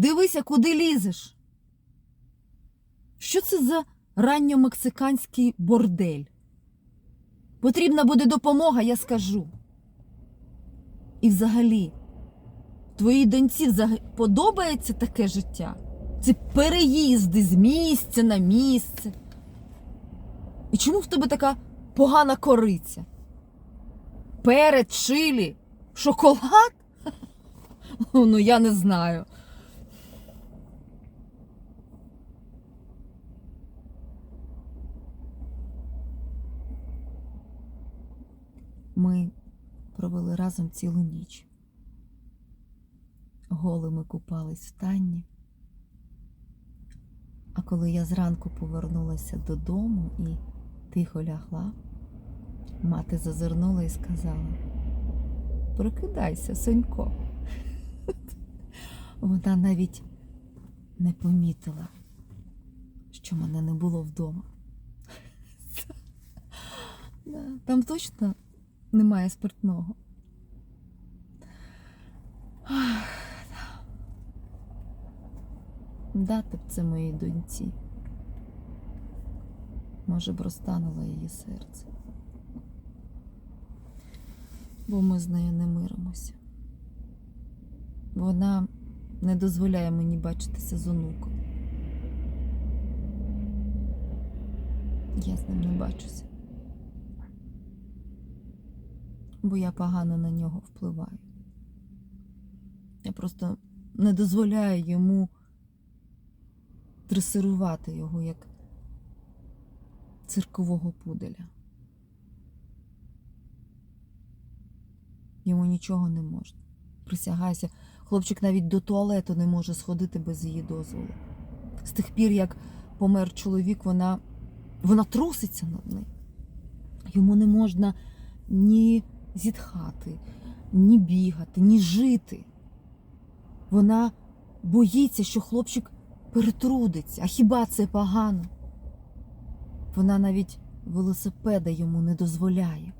Дивися, куди лізеш. Що це за ранньомексиканський бордель? Потрібна буде допомога, я скажу. І взагалі, твоїй доньці подобається таке життя? Це переїзди з місця на місце. І чому в тебе така погана кориця? Перед, чилі, шоколад? Ну, я не знаю. Ми провели разом цілу ніч. Голими купались в танні. А коли я зранку повернулася додому і тихо лягла, мати зазирнула і сказала: Прокидайся, сонько. Вона навіть не помітила, що мене не було вдома. Там точно немає спиртного. Дати б це моїй доньці. Може б розтануло її серце. Бо ми з нею не миримося. Вона не дозволяє мені бачитися з онуком. Я з ним не бачуся. Бо я погано на нього впливаю. Я просто не дозволяю йому дресирувати його як циркового пуделя. Йому нічого не можна. Присягайся, хлопчик навіть до туалету не може сходити без її дозволу. З тих пір, як помер чоловік, вона, вона труситься над ним. Йому не можна ні зітхати, ні бігати, ні жити. Вона боїться, що хлопчик перетрудиться. А хіба це погано? Вона навіть велосипеда йому не дозволяє.